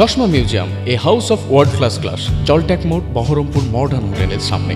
চশমা museum, a house of world class class জলট্যাক মোড়, Baharampur modern হোটেলের সামনে।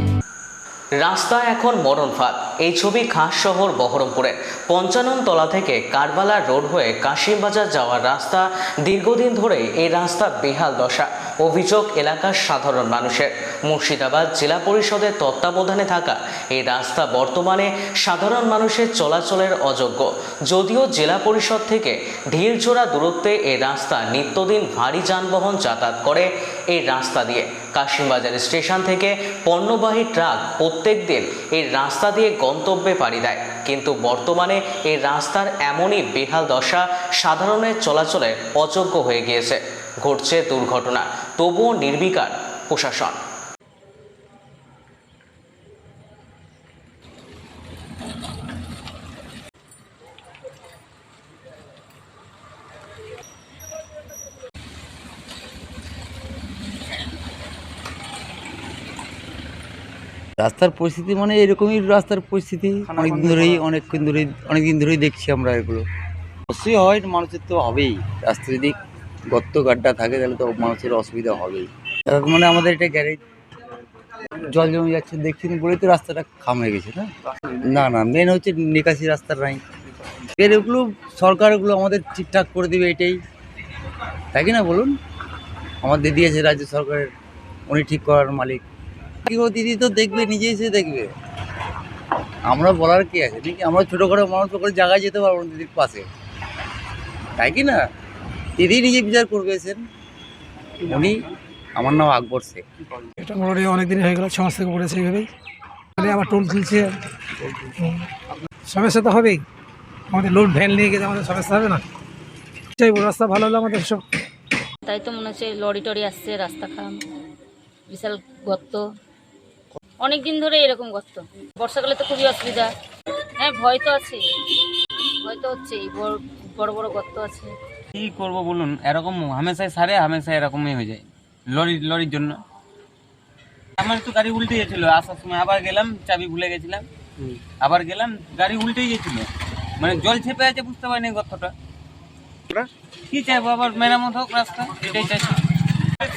রাস্তা এখন মরণ ফাঁদ, এই ছবি খাস শহর বহরমপুরের পঞ্চানন তলা থেকে কারবালা রোড হয়ে কাশিমবাজার যাওয়ার রাস্তা দীর্ঘদিন ধরে এই রাস্তা বেহাল দশা। অভিযোগ এলাকার সাধারণ মানুষের। মুর্শিদাবাদ জেলা পরিষদের তত্ত্বাবধানে থাকা এই রাস্তা বর্তমানে সাধারণ মানুষের চলাচলের অযোগ্য। যদিও জেলা পরিষদ থেকে ঢিলচোড়া দূরত্বে এই রাস্তা নিত্যদিন ভারী যানবাহন যাতায়াত করে এই রাস্তা দিয়ে। কাশিমবাজার স্টেশন থেকে পণ্যবাহী ট্রাক প্রত্যেক দিন এই রাস্তা দিয়ে গন্তব্যে পাড়ি দেয়। কিন্তু বর্তমানে এই রাস্তার এমনই বেহাল দশা সাধারণের চলাচলে অযোগ্য হয়ে গিয়েছে। ঘটছে দুর্ঘটনা। তবুও নির্বিকার প্রশাসন। রাস্তার পরিস্থিতি মানে এরকমই রাস্তার পরিস্থিতি। অনেকদিন ধরেই অনেকক্ষণ ধরেই অনেকদিন ধরেই দেখছি আমরা এগুলো। অবশ্যই হয় মানুষের তো হবেই। রাস্তা যদি গর্ত গাড্ডা থাকে, তাহলে তো মানুষের অসুবিধা হবেই। তার মানে আমাদের এটা গ্যারেজ, জল জমে যাচ্ছে, দেখছি না, বলেই তো রাস্তাটা খাম হয়ে গেছে, না? না না মেন হচ্ছে নিকাশি রাস্তার নাই এর এগুলো সরকার এগুলো আমাদের ঠিকঠাক করে দেবে এটাই। তাই না বলুন? আমাদের দিয়েছে রাজ্য সরকারের, উনি ঠিক করার মালিক। ও দিদি তো দেখবে নিজে এসে দেখবে। আমরা বলার কি আছে? নাকি আমরা ছোটো করে মানুষ করে জায়গায় যেতে পারব না দিদির পাশে? তাই কি না দিদি নিজে বিচার করবে এসেন উনি আমার নাম আকবর শেখ। এটা মোটামুটি অনেক দিন হয়ে গেল ছ মাস থেকে পড়েছে এইভাবেই। মানে আবার টোল তুলছে। সমস্যা তো হবেই। আমাদের লোড ভ্যান নিয়ে গেলে আমাদের সমস্যা হবে না? চাইব রাস্তা ভালো হলে আমাদের সব। তাই তো মনে হচ্ছে লরি টরি আসছে রাস্তা খারাপ বিশাল গর্ত। অনেক দিন ধরে এরকম গর্ত। বর্ষাকালে তো খুবই অসুবিধা। হ্যাঁ ভয় তো আছে ভয় তো হচ্ছেই বড় বড় বড় গর্ত আছে। কি করব বলুন? এরকম হামেশাই সারে হামেশাই এরকমই হয়ে যায়। লরি লরির জন্য। আমার তো গাড়ি উল্টে গেছিল। আসার সময় আবার গেলাম চাবি ভুলে গেছিলাম। আবার গেলাম গাড়ি উল্টেই গেছিল। মানে জল ছেপে আছে বুঝতে পারিনি গর্তটা। কি চাইব আবার মেরামত হোক রাস্তা এটাই চাইছি।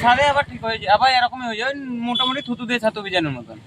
সারে আবার ঠিক হয়ে যায় আবার এরকমই হয়ে যায়। মোটামুটি থুতু দিয়ে ছাতু বিজানোর মতন।